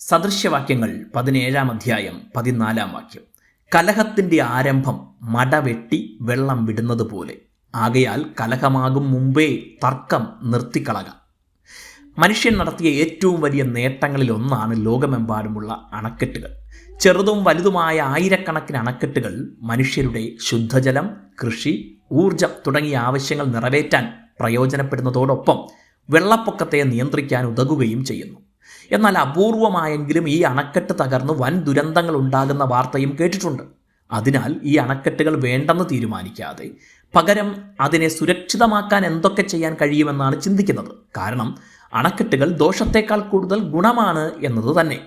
സദൃശ്യവാക്യങ്ങൾ പതിനേഴാം അധ്യായം പതിനാലാം വാക്യം. കലഹത്തിന്റെ ആരംഭം മടവെട്ടി വെള്ളം വിടുന്നത് പോലെ. ആകയാൽ കലഹമാകും മുമ്പേ തർക്കം നിർത്തിക്കളക. മനുഷ്യൻ നടത്തിയ ഏറ്റവും വലിയ നേട്ടങ്ങളിൽ ഒന്നാണ് ലോകമെമ്പാടുമുള്ള അണക്കെട്ടുകൾ. ചെറുതും വലുതുമായ ആയിരക്കണക്കിന് അണക്കെട്ടുകൾ മനുഷ്യരുടെ ശുദ്ധജലം കൃഷി ഊർജം തുടങ്ങിയ ആവശ്യങ്ങൾ നിറവേറ്റാൻ പ്രയോജനപ്പെടുന്നതോടൊപ്പം വെള്ളപ്പൊക്കത്തെ നിയന്ത്രിക്കാൻ ഉതകുകയും ചെയ്യുന്നു. എന്നാൽ അപൂർവമായെങ്കിലും ഈ അണക്കെട്ട് തകർന്ന് വൻ ദുരന്തങ്ങൾ ഉണ്ടാകുന്ന വാർത്തയും കേട്ടിട്ടുണ്ട്. അതിനാൽ ഈ അണക്കെട്ടുകൾ വേണ്ടെന്ന് തീരുമാനിക്കാതെ പകരം അതിനെ സുരക്ഷിതമാക്കാൻ എന്തൊക്കെ ചെയ്യാൻ കഴിയുമെന്നാണ് ചിന്തിക്കുന്നത്. കാരണം അണക്കെട്ടുകൾ ദോഷത്തേക്കാൾ കൂടുതൽ ഗുണമാണ് എന്നത് തന്നെ.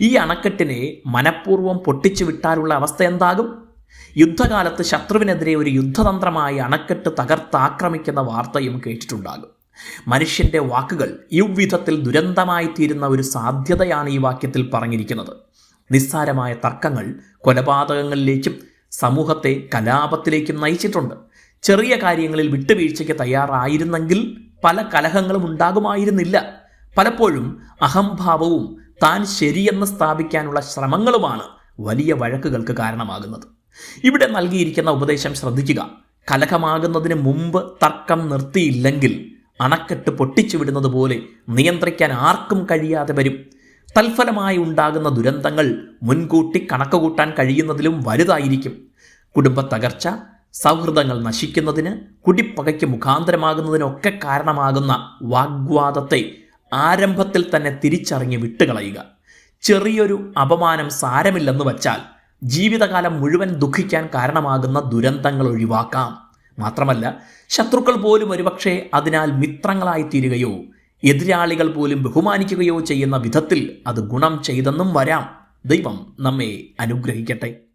ഈ അണക്കെട്ടിനെ മനഃപൂർവം പൊട്ടിച്ചു വിട്ടാലുള്ള അവസ്ഥ എന്താകും? യുദ്ധകാലത്ത് ശത്രുവിനെതിരെ ഒരു യുദ്ധതന്ത്രമായി അണക്കെട്ട് തകർത്താക്രമിക്കുന്ന വാർത്തയും കേട്ടിട്ടുണ്ടാകും. മനുഷ്യന്റെ വാക്കുകൾ ഇവ്വിധത്തിൽ ദുരന്തമായി തീരുന്ന ഒരു സാധ്യതയാണ് ഈ വാക്യത്തിൽ പറഞ്ഞിരിക്കുന്നത്. നിസ്സാരമായ തർക്കങ്ങൾ കൊലപാതകങ്ങളിലേക്കും സമൂഹത്തെ കലാപത്തിലേക്കും നയിച്ചിട്ടുണ്ട്. ചെറിയ കാര്യങ്ങളിൽ വിട്ടുവീഴ്ചയ്ക്ക് തയ്യാറായിരുന്നെങ്കിൽ പല കലഹങ്ങളും ഉണ്ടാകുമായിരുന്നില്ല. പലപ്പോഴും അഹംഭാവവും താൻ ശരിയെന്ന് സ്ഥാപിക്കാനുള്ള ശ്രമങ്ങളുമാണ് വലിയ വഴക്കുകൾക്ക് കാരണമാകുന്നത്. ഇവിടെ നൽകിയിരിക്കുന്ന ഉപദേശം ശ്രദ്ധിക്കുക. കലഹമാകുന്നതിന് മുമ്പ് തർക്കം നിർത്തിയില്ലെങ്കിൽ അണക്കെട്ട് പൊട്ടിച്ചുവിടുന്നത് പോലെ നിയന്ത്രിക്കാൻ ആർക്കും കഴിയാതെ വരും. തൽഫലമായി ഉണ്ടാകുന്ന ദുരന്തങ്ങൾ മുൻകൂട്ടി കണക്കുകൂട്ടാൻ കഴിയുന്നതിലും വലുതായിരിക്കും. കുടുംബ തകർച്ച സൗഹൃദങ്ങൾ നശിക്കുന്നതിന് കുടിപ്പകയ്ക്ക് മുഖാന്തരമാകുന്നതിനൊക്കെ കാരണമാകുന്ന വാഗ്വാദത്തെ ആരംഭത്തിൽ തന്നെ തിരിച്ചറിഞ്ഞ് വിട്ടുകളയുക. ചെറിയൊരു അപമാനം സാരമില്ലെന്ന് വച്ചാൽ ജീവിതകാലം മുഴുവൻ ദുഃഖിക്കാൻ കാരണമാകുന്ന ദുരന്തങ്ങൾ ഒഴിവാക്കാം. മാത്രമല്ല ശത്രുക്കൾ പോലും ഒരുപക്ഷെ അതിനാൽ മിത്രങ്ങളായി തീരുകയോ എതിരാളികൾ പോലും ബഹുമാനിക്കുകയോ ചെയ്യുന്ന വിധത്തിൽ അത് ഗുണം ചെയ്തെന്നും വരാം. ദൈവം നമ്മെ അനുഗ്രഹിക്കട്ടെ.